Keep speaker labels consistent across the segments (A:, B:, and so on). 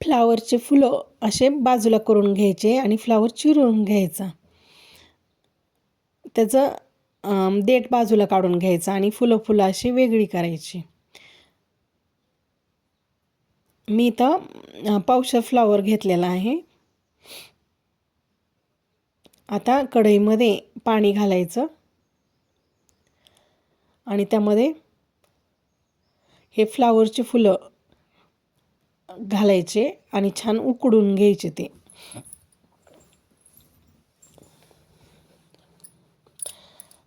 A: फ्लावरचे फुलं असे बाजूला करून घ्यायचे आणि फ्लावर चिरून घ्यायचा. त्याचं देठ बाजूला काढून घ्यायचं आणि फुलं फुलं अशी वेगळी करायची. मी इथं पावशर फ्लावर घेतलेला आहे. आता कढईमध्ये पाणी घालायचं. आणि त्यामध्ये हे फ्लावरची फुलं घालायचे आणि छान उकडून घ्यायचे ते.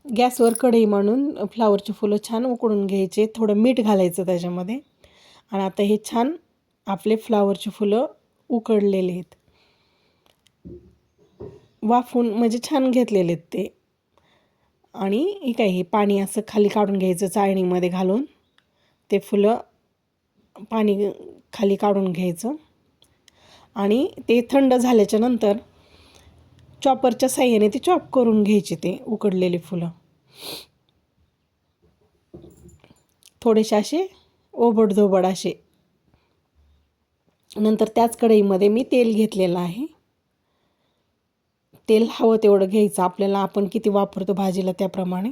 A: गॅसवर कढई मांडून फ्लावरची फुलं छान उकडून घ्यायचे थोडं मीठ घालायचं त्याच्यामध्ये. आणि आता हे छान आपले फ्लावरची फुलं उकडलेले आहेत. वाफून म्हणजे छान घेतलेले आहेत ते. आणि हे काय हे पाणी असं खाली काढून घ्यायचं चाळणीमध्ये घालून. ते फुलं पाणी खाली काढून घ्यायचं. आणि ते थंड झाल्याच्यानंतर चॉपरच्या साह्याने ते चॉप करून घ्यायचे ते उकडलेले फुलं. थोडेसे असे ओबडधोबड असे. नंतर त्याच कढईमध्ये मी तेल घेतलेलं आहे. तेल हवं तेवढं घ्यायचं. आपल्याला आपण किती वापरतो भाजीला त्याप्रमाणे.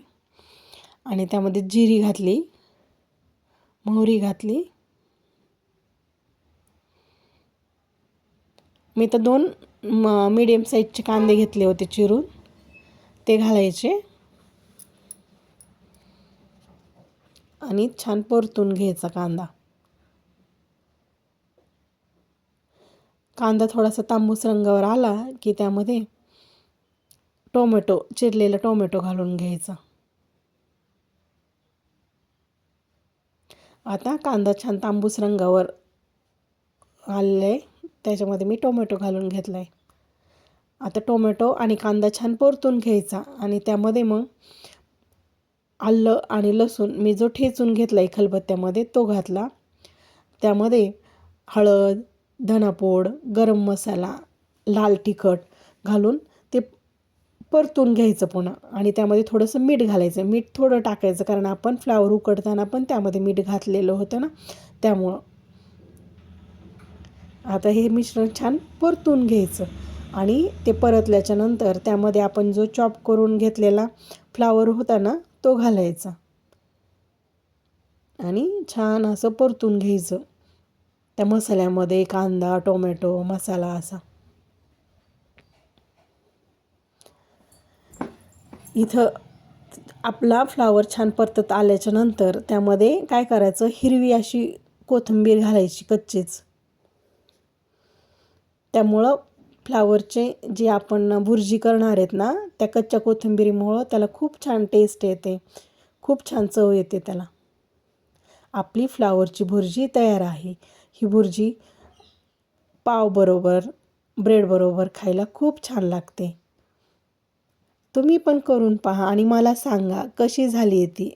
A: आणि त्यामध्ये जिरी घातली मोहरी घातली मी तर दोन म मीडियम साईजचे कांदे घेतले होते चिरून. ते घालायचे. आणि छान परतून घ्यायचा कांदा. कांदा थोडासा तांबूस रंगावर आला की त्यामध्ये टोमॅटो चिरलेला टोमॅटो घालून घ्यायचा. आता कांदा छान तांबूस रंगावर आलेला आहे. त्याच्यामध्ये मी टोमॅटो घालून घेतला आहे आता टोमॅटो आणि कांदा छान परतून घ्यायचा आणि त्यामध्ये मग आलं आणि लसूण मी जो ठेचून घेतला आहे खलबत्त्यामध्ये तो घातला. त्यामध्ये हळद धनापोड गरम मसाला लाल तिखट घालून ते परतून घ्यायचं पुन्हा आणि त्यामध्ये थोडंसं मीठ घालायचं. मीठ थोडं टाकायचं कारण आपण फ्लावर उकडताना पण त्यामध्ये मीठ घातलेलं होतं ना. त्यामुळं आता हे मिश्रण छान परतून घ्यायचं. आणि ते परतल्याच्यानंतर त्यामध्ये आपण जो चॉप करून घेतलेला फ्लावर होता ना तो घालायचा. आणि छान असं परतून घ्यायचं. त्या मसाल्यामध्ये कांदा टोमॅटो मसाला असा. इथं आपला फ्लावर छान परतत आल्याच्यानंतर त्यामध्ये काय करायचं? हिरवी अशी कोथिंबीर घालायची कच्चीच. त्यामुळं फ्लावरचे जे आपण भुर्जी करणार आहेत ना त्या कच्च्या कोथिंबिरीमुळं त्याला खूप छान टेस्ट येते. खूप छान चव येते त्याला. आपली फ्लावरची भुर्जी तयार आहे. ही भुर्जी पावबरोबर ब्रेडबरोबर खायला खूप छान लागते. तुम्ही पण करून पहा आणि मला सांगा कशी झाली आहे ती.